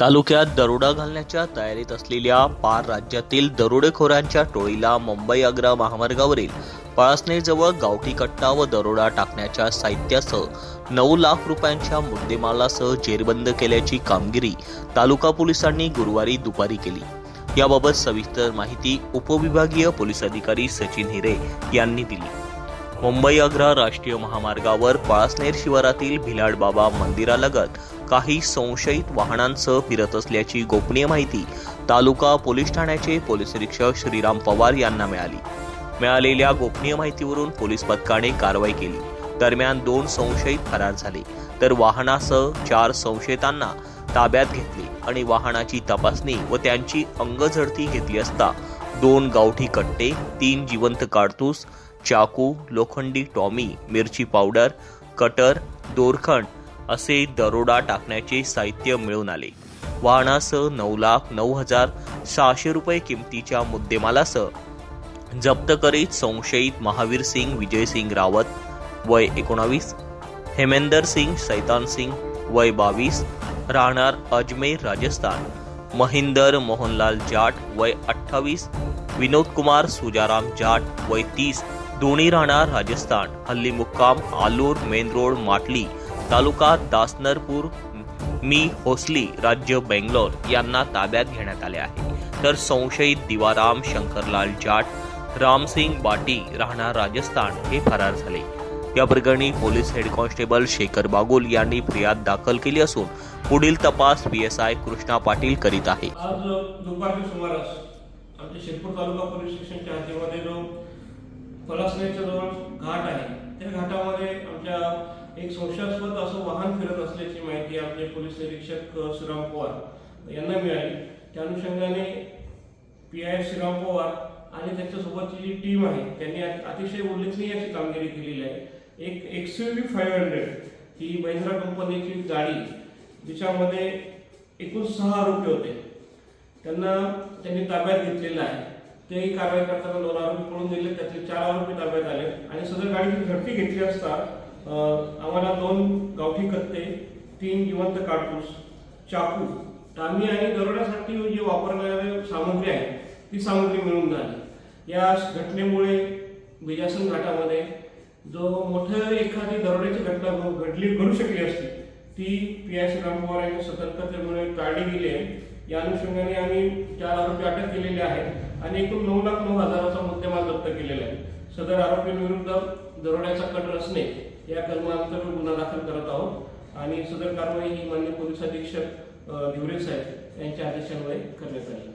तालुक्यात दरोडा घालण्याच्या तयारीत असलेल्या पार राज्यातील दरोडेखोरांच्या टोळीला मुंबई आग्रा महामार्गावरील पळसनेजवळ गावठी कट्टा व दरोडा टाकण्याच्या साहित्यासह नऊ लाख रुपयांच्या मुद्देमालासह जेरबंद केल्याची कामगिरी तालुका पोलिसांनी गुरुवारी दुपारी केली. याबाबत सविस्तर माहिती उपविभागीय पोलीस अधिकारी सचिन हिरे यांनी दिली. मुंबई आग्रा राष्ट्रीय महामार्गावर पळासनेर शिवारातील भिलाड बाबा मंदिरालगत काही संशयित वाहनांसह फिरत असल्याची गोपनीय माहिती तालुका पोलीस ठाण्याचे पोलीस निरीक्षक श्रीराम पवार यांना मिळाली. मिळालेल्या गोपनीय माहितीवरून पोलीस पथकाने कारवाई केली. दरम्यान दोन संशयित फरार झाले. तर वाहनासह चार संशयितांना ताब्यात घेतले आणि वाहनाची तपासणी व त्यांची अंगझडती घेतली असता दोन गावठी कट्टे तीन जिवंत काडतूस चाकू लोखंडी टॉमी मिरची पावडर कटर दोरखंड असे दरोडा टाकण्याचे साहित्य मिळून आले. वाहनासह नऊ लाख नऊ हजार सहाशे रुपये किमतीच्या मुद्देमालासह जप्त करीत संशयित महावीर सिंग विजय सिंग रावत वय एकोणावीस हेमेंदर सिंग सैतान सिंग वय बावीस राहणार अजमेर राजस्थान महिंदर मोहनलाल जाट वय अठ्ठावीस विनोद कुमार सुजाराम जाट वय तीस दोन्ही राहणार राजस्थान. हल्ली मुक्काम आलूर मेन रोड माटली तालुका दासनरपूर मी होसली राज्य बेंगलोर यांना ताब्यात घेण्यात आले आहे. तर संशयित दिवाराम शंकरलाल जाट रामसिंग बाटी राहणार राजस्थान हे फरार झाले. या प्रकरणी police head constable Shekhar Bagul यांनी फिर्याद दाखल केली असून पुढील तपास P S I Krishna Patil करीत आहे. आज दुपारच्या सुमारास आमच्या शिरपूर तालुका पोलीस स्टेशनच्या हद्दीमध्ये जो पलासनेच्या जवळ घाट आहे. त्या घाटामध्ये आमच्या एक संशयास्पद असं वाहन फिरत असल्याची माहिती आमचे पोलीस निरीक्षक श्रीराम पवार यांना मिळाली. त्या अनुषंगाने पी आय श्रीराम पवार आणि त्यांच्यासोबतची जी टीम आहे त्यांनी अतिशय उल्लेखनीय अशी कामगिरी केलेली आहे. एक X U V five hundred ही महिंद्रा कंपनीची गाडी जिच्यामध्ये एकूण सहा आरोपी होते. त्यांना त्यांनी ताब्यात घेतलेलं आहे. तेही कारवाई करताना दोन आरोपी पळून दिले त्यातले चार आरोपी ताब्यात आले. आणि सदर गाडीची झडती घेतली असता आम्हाला दोन गावठी कत्ते तीन जिवंत काटूस चाकू टामी आणि दरोड्यासाठी जी वापरणारे सामग्री आहे ती सामग्री मिळून झाली. या घटनेमुळे बिजासन घाटामध्ये जो मोठं एखादी दरोड्याची घटना घडली घडू शकली असती ती पी आय श्रीराम पवार यांच्या सतर्कतेमुळे टाळली गेली आहे. या अनुषंगाने आम्ही चार आरोपी अटक केलेले आहेत आणि एकूण नऊ लाख नऊ हजाराचा मुद्देमाल जप्त केलेला आहे. सदर आरोपींविरुद्ध दरोड्याचा कट रचणे या कलमांतर्गत गुन्हा दाखल करत आहोत आणि सदर कारवाई ही मान्य पोलीस अधीक्षक धिवरे साहेब यांच्या आदेशान्वये करण्यात आली.